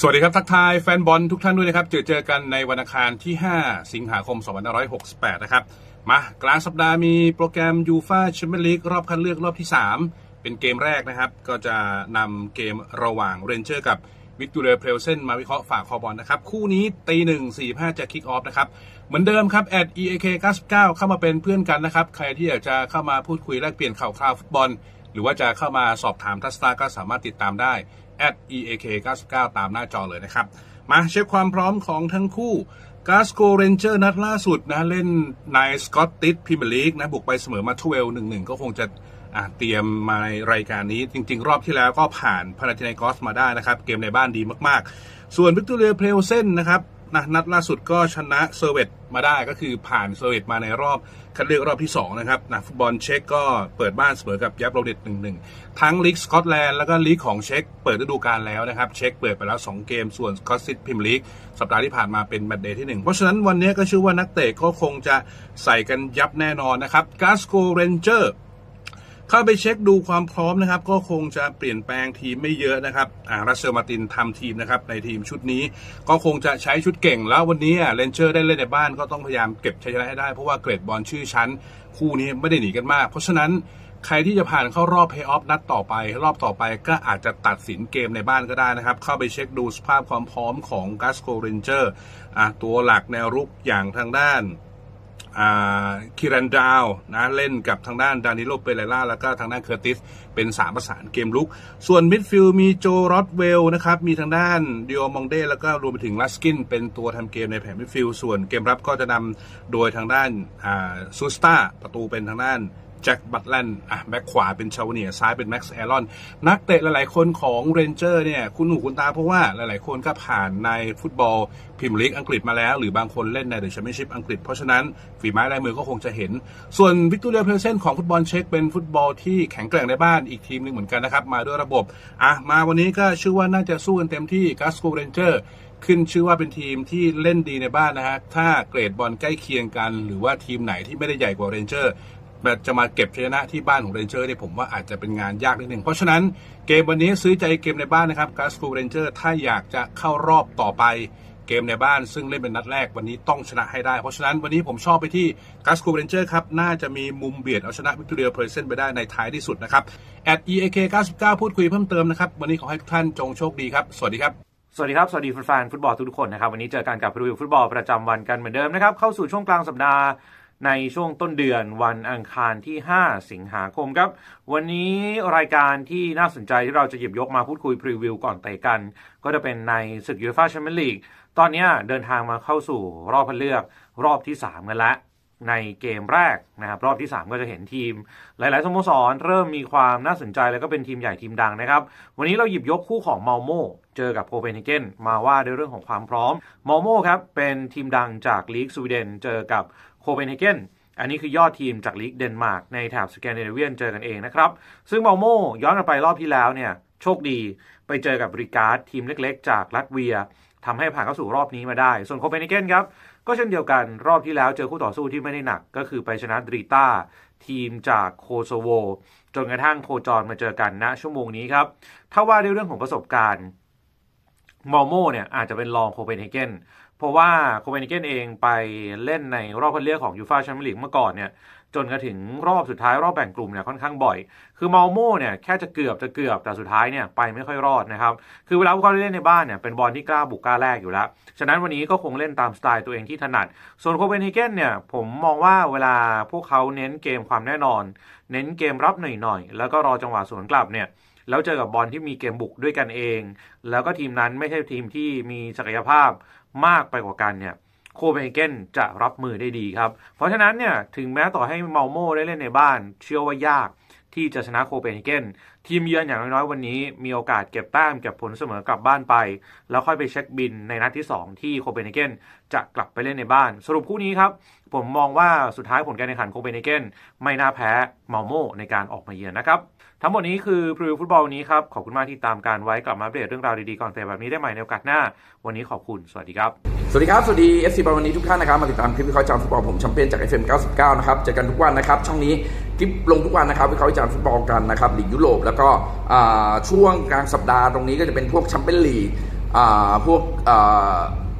สวัสดีครับ ทักทายแฟนบอลทุกท่านด้วยนะครับ เจอเจอกันในวันอังคารที่ 5 สิงหาคม 2568 นะครับ มากลางสัปดาห์มีโปรแกรมยูฟาแชมเปี้ยนลีกรอบคัดเลือกรอบที่ 3 เป็นเกมแรกนะครับ ก็จะนำเกมระหว่างเรนเจอร์กับวิกตอเรียเพลเซนมาวิเคราะห์ฝากคอบอลนะครับ คู่นี้ตีหนึ่งสี่ห้าจะคิกออฟนะครับ เหมือนเดิมครับ at eak 99เข้ามาเป็นเพื่อนกันนะครับ ใครที่อยากจะเข้ามาพูดคุยแลกเปลี่ยนข่าวคราวฟุตบอล หรือว่าจะเข้ามาสอบถามทัศนาก็สามารถติดตามได้ eak 99ตามหน้าจอเลยนะครับ มาเช็คความพร้อมของทั้งคู่กาสโกเรนเจอร์นัดล่าสุดนะเล่นในสกอตติสพิมเมียร์ลีกนะบุกไปเสมอมาทเวลหนึ่งหนึ่งก็คงจะอะเตรียมมาในรายการนี้ จริง ๆ รอบที่แล้วก็ผ่านพาราทินกอสมาได้นะครับ เกมในบ้านดีมากๆ ส่วนวิกตอเรียเพลเซนนะครับ นะนัดล่าสุดก็ชนะเซอร์เวตมาได้ก็คือผ่านเซอร์เวตมาในรอบคัดเลือกรอบที่ 2 นะครับนะฟุตบอลเช็กก็เปิดบ้านเสมอกับยับโรเดตหนึ่งหนึ่งทั้งลีกสกอตแลนด์แล้วก็ลีกของเช็กเปิดฤดูกาลแล้วนะครับ เช็กเปิดไปแล้ว 2 เกมส่วนสกอตซิตพิมลีกสัปดาห์ที่ผ่านมาเป็นแมตช์เดย์ที่ 1 เพราะฉะนั้นวันนี้ก็ชื่อว่านักเตะก็คงจะใส่กันยับแน่นอนนะครับกาสโกเรนเจอร์ เข้าไปเช็คดูความพร้อมนะครับ ก็คงจะเปลี่ยนแปลงทีมไม่เยอะนะครับอ่ารัสเซลมาตินทำทีมนะครับในทีมชุดนี้ก็คงจะใช้ชุดเก่งแล้ววันนี้เรนเจอร์ได้เล่นในบ้านก็ต้องพยายามเก็บชัยชนะให้ได้เพราะว่าเกรดบอลชื่อชั้น คู่นี้ไม่ได้หนีกันมาก เพราะฉะนั้นใครที่จะผ่านเข้ารอบเพย์ออฟนัดต่อไป รอบต่อไปก็อาจจะตัดสินเกมในบ้านก็ได้นะครับ เข้าไปเช็คดูสภาพความพร้อมของกัสโกเรนเจอร์ตัวหลักแนวรุกอย่างทางด้าน คิรันดาวนะเล่นกับทางด้านดานิโลเปเรล่าแล้วก็ทางด้านเคอร์ติสเป็น 3 ประสานเกมลุก ส่วนมิดฟิลด์มีโจรอดเวลนะครับ มีทางด้านดิโอมองเดแล้วก็รวมไปถึงลัสกินเป็นตัวทำเกมในแผงมิดฟิลด์ส่วนเกมรับก็จะนำโดยทางด้านซูสตาประตูเป็นทางด้าน แจ็คบัตแลนด์อะแบ็คขวาเป็นชาวเนียซ้ายเป็นแม็กซ์แอรอน นักเตะหลาย ๆ คนของเรนเจอร์เนี่ยคุณหูคุณตาเพราะว่าหลาย ๆ คนก็ผ่านในฟุตบอลพรีเมียร์ลีกอังกฤษมาแล้ว หรือบางคนเล่นในเดอะแชมเปี้ยนชิพอังกฤษ เพราะฉะนั้นฝีไม้ลายมือก็คงจะเห็น ส่วนวิกตอเรียเพลเซนของฟุตบอลเช็กเป็นฟุตบอลที่แข็งแกร่งในบ้านอีกทีมหนึ่งเหมือนกันนะครับมาด้วยระบบอะมาวันนี้ก็ชื่อว่าน่าจะสู้กันเต็มที่กัสโกเรนเจอร์ขึ้นชื่อว่าเป็นทีมที่เล่นดีในบ้านนะฮะ ถ้าเกรดบอลใกล้เคียงกัน หรือว่าทีมไหนที่ไม่ได้ใหญ่กว่าเรนเจอร์ จะมาเก็บชนะที่บ้านของเรนเจอร์เนี่ยผมว่าอาจจะเป็นงานยากนิดหนึ่งเพราะฉะนั้นเกมวันนี้ซื้อใจเกมในบ้านนะครับกาสคูเรนเจอร์ถ้าอยากจะเข้ารอบต่อไปเกมในบ้านซึ่งเล่นเป็นนัดแรกวันนี้ต้องชนะให้ได้ เพราะฉะนั้นวันนี้ผมชอบไปที่กาสคูเรนเจอร์ครับ น่าจะมีมุมเบียดเอาชนะวิกตอเรียเพรสเซนไปได้ในท้ายที่สุดนะครับ at eak 99 พูดคุยเพิ่มเติมนะครับ วันนี้ขอให้ทุกท่านจงโชคดีครับ สวัสดีครับ สวัสดีครับ สวัสดีแฟนฟุตบอลทุกคนนะครับ วันนี้เจอกันกับรีวิวฟุตบอลประจำวันกันเหมือนเดิมนะครับ เข้าสู่ช่วงกลางสัปดาห์ ในช่วงต้นเดือนวันอังคารที่ 5 สิงหาคมครับ วันนี้รายการที่น่าสนใจที่เราจะหยิบยกมาพูดคุยพรีวิวก่อนเตะกัน ก็จะเป็นในศึกยูฟ่าแชมเปี้ยนลีกตอนนี้เดินทางมาเข้าสู่รอบคัดเลือกรอบที่ 3 กันแล้ว ในเกมแรกนะครับรอบที่ 3 ก็จะเห็นทีม หลาย ๆ สโมสร เริ่มมีความน่าสนใจแล้วก็เป็นทีมใหญ่ทีมดังนะครับ วันนี้เราหยิบยกคู่ของเมาโมเจอกับโคเปนเฮเกนมาว่าด้วยเรื่องของความพร้อมเมาโมครับเป็นทีมดังจากลีกสวีเดนเจอกับโคเปนเฮเกนอันนี้คือยอดทีมจากลีกเดนมาร์กในแถบสแกนดิเนเวียนเจอกันเองนะครับ ซึ่งเมาโมย้อนกลับไปรอบที่แล้วเนี่ยโชคดีไปเจอกับบริการดทีมเล็ก ๆ จากลัตเวีย ทำให้ผ่านเข้าสู่รอบนี้มาได้ ส่วนโคเปนเฮเกนครับ ก็เช่นเดียวกันรอบที่แล้วเจอคู่ต่อสู้ที่ไม่ได้หนัก ก็คือไปชนะดริต้าทีมจากโคโซโว จนกระทั่งโคจรมาเจอกันณชั่วโมงนี้ครับ ถ้าว่าด้วยเรื่องของประสบการณ์มอโมเนี่ยอาจจะเป็นรองโคเปนเฮเกนเพราะว่าโคเปนเฮเกนเองไปเล่นในรอบคัดเลือกของยูฟาแชมเปี้ยนลีกเมื่อก่อนเนี่ย จนกระถึงรอบสุดท้ายรอบแบ่งกลุ่มเนี่ยค่อนข้างบ่อย คือมอลโมเนี่ยแค่จะเกือบจะเกือบแต่สุดท้ายเนี่ยไปไม่ค่อยรอดนะครับ คือเวลาพวกเขาเล่นในบ้านเนี่ยเป็นบอลที่กล้าบุกกล้าแลกอยู่แล้ว ฉะนั้นวันนี้ก็คงเล่นตามสไตล์ตัวเองที่ถนัด ส่วนโคเปนเฮเกนเนี่ยผมมองว่าเวลาพวกเขาเน้นเกมความแน่นอน เน้นเกมรับหน่อยๆแล้วก็รอจังหวะสวนกลับเนี่ยแล้วเจอกับบอลที่มีเกมบุกด้วยกันเอง แล้วก็ทีมนั้นไม่ใช่ทีมที่มีศักยภาพมากไปกว่ากันเนี่ย โคเปนเฮเกนจะรับมือได้ดีครับ เพราะฉะนั้นเนี่ยถึงแม้ต่อให้เมาโม่ได้เล่นในบ้าน เชื่อว่ายากที่จะชนะโคเปนเฮเกน ทีมเยือนอย่างน้อยๆวันนี้มีโอกาสเก็บแต้มเก็บผลเสมอกลับบ้านไป แล้วค่อยไปเช็คบินในนัดที่ 2 ที่โคเปนเฮเกนจะกลับไปเล่นในบ้าน สรุปคู่นี้ครับ ผมมองว่าสุดท้ายผลการแข่งขันโคเปนเฮเกนไม่น่าแพ้เมาโมในการออกมาเยือนนะครับ ทั้งหมดนี้คือพรีวิวฟุตบอลนี้ครับ ขอบคุณมากที่ตามการไว้กลับมาอัปเดตเรื่องราวดีๆก่อนเตะแบบนี้ได้ใหม่ในโอกาสหน้า วันนี้ขอบคุณสวัสดีครับสวัสดีครับสวัสดี FC บอลวันนี้ทุกท่านนะครับมาติดตามคลิปวิเคราะห์จารฟุตบอลผมแชมเปี้ยนจาก FM 99นะครับเจอกันทุกวันนะครับช่องนี้คลิปลงทุกวันนะครับวิเคราะห์จารฟุตบอลกันนะครับลีกยุโรปแล้วก็ช่วงกลางสัปดาห์ตรงนี้ก็จะเป็นพวกแชมเปี้ยนลีกพวก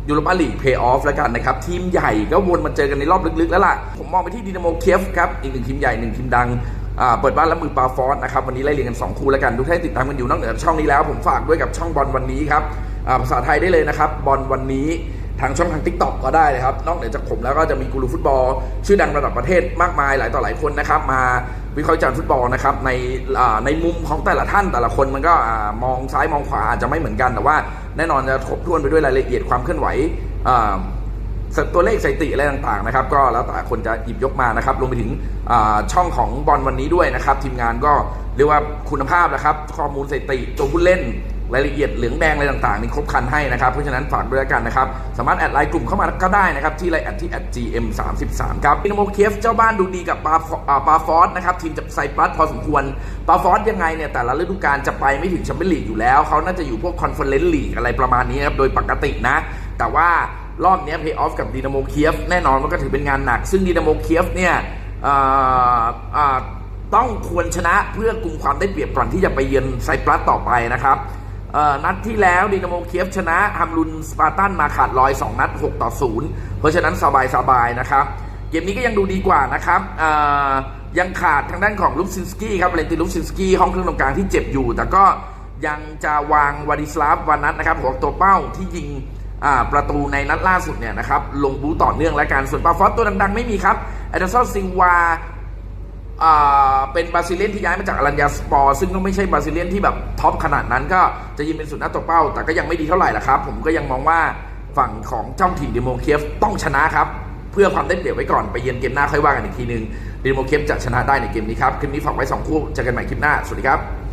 ยูโรปาลีกเพย์ออฟแล้วกันนะครับ ทีมใหญ่ก็วนมาเจอกันในรอบลึกๆ แล้วล่ะ ผมมองไปที่ดินาโมเคียฟครับ อีกหนึ่งทีมใหญ่หนึ่งทีมดังเปิดบ้านรับมือปาฟอสนะครับ วันนี้ไล่เรียงกัน 2 คู่แล้วกัน ทุกท่านติดตามกันอยู่นอกเหนือจากช่องนี้แล้ว ผมฝากด้วยกับช่องบอลวันนี้ครับภาษาไทยได้เลยนะครับ บอลวันนี้ทางช่องทาง t ิ k t o k ก็ได้เลยครับ นอกเหนือจากผมแล้วก็จะมีกูรูฟุตบอล ชื่อดังระดับประเทศมากมายหลายต่อหลายคนนะครับมา วิเคราะห์จารฟุตบอลนะครับในในมุมของแต่ละท่านแต่ละคนมันก็มองซ้ายมองขวาอาจจะไม่เหมือนกันแต่ว่าแน่นอนจะครบถ้วนไปด้วยรายละเอียดความเคลื่อนไหวตัวเลขสถิติอะไรต่างๆนะครับ ก็แล้วแต่คนจะหยิบยกมานะครับรวมไปถึงช่องของบอลวันนี้ด้วยนะครับ ทีมงานก็เรียกว่าคุณภาพนะครับ ข้อมูลสถิติตัวผู้เล่น รายละเอียดเหลืองแดงอะไรต่างๆนี่ครบครันให้นะครับ เพราะฉะนั้นฝากด้วยกันนะครับ สามารถแอดไลน์กลุ่มเข้ามาก็ได้นะครับ ที่ไลน์แอดที่ @gm 3 3ครับอินโมเคฟเจ้าบ้านดูดีกับปาฟอ่าปาฟอสนะครับ ทีมจากไซปรัสพอสมควรปาฟอสยังไงเนี่ย แต่ละฤดูกาลจะไปไม่ถึงแชมเปี้ยนลีกอยู่แล้ว เขาน่าจะอยู่พวกคอนเฟอเรนซ์ลีกอะไรประมาณนี้นะครับโดยปกตินะ แต่ว่ารอบนี้เพย์ออฟกับดีนาโมเคียฟแน่นอนมันก็ถือเป็นงานหนัก ซึ่งดีนาโมเคียฟเนี่ยต้องควรชนะเพื่อกลุ่มความได้เปรียบก่อนที่จะไปเยือนไซปรัสต่อไปนะครับ นัดที่แล้วดีนาโมเคียฟชนะฮัมรุนสปาร์ตันมาขาดลอย 2 นัด 6 ต่อ 0 เพราะฉะนั้นสบายๆนะครับ เกมนี้ก็ยังดูดีกว่านะครับยังขาดทางด้านของลุฟซินสกี้ครับเลนติลุฟซินสกี้ห้องเครื่องตรงกลางที่เจ็บอยู่ แต่ก็ยังจะวางวาดิสลาฟวานัทนะครับหัวตัวเป้าที่ยิงประตูในนัดล่าสุดเนี่ยนะครับลงบูต่อเนื่องและการส่วนปาฟอสตัวดังๆ ไม่มีครับแอดเดอร์ซอนซิงวา เป็นบราซิเลียนที่ย้ายมาจากอารัญญาสปอร์ซึ่งก็ไม่ใช่บราซิเลียนที่แบบท็อปขนาดนั้นก็จะยิงเป็นสุดหน้าตัวเป้า แต่ก็ยังไม่ดีเท่าไหร่ละครับ ผมก็ยังมองว่าฝั่งของเจ้าถิ่นเดโมเคียฟต้องชนะครับเพื่อความได้เปรียบไว้ก่อนไปเยือนเกมหน้าค่อยว่ากันอีกทีนึงเดโมเคียฟจะชนะได้ในเกมนี้ครับคลิปนี้ฝากไว้สองคู่เจอกันใหม่คลิปหน้าสวัสดีครับ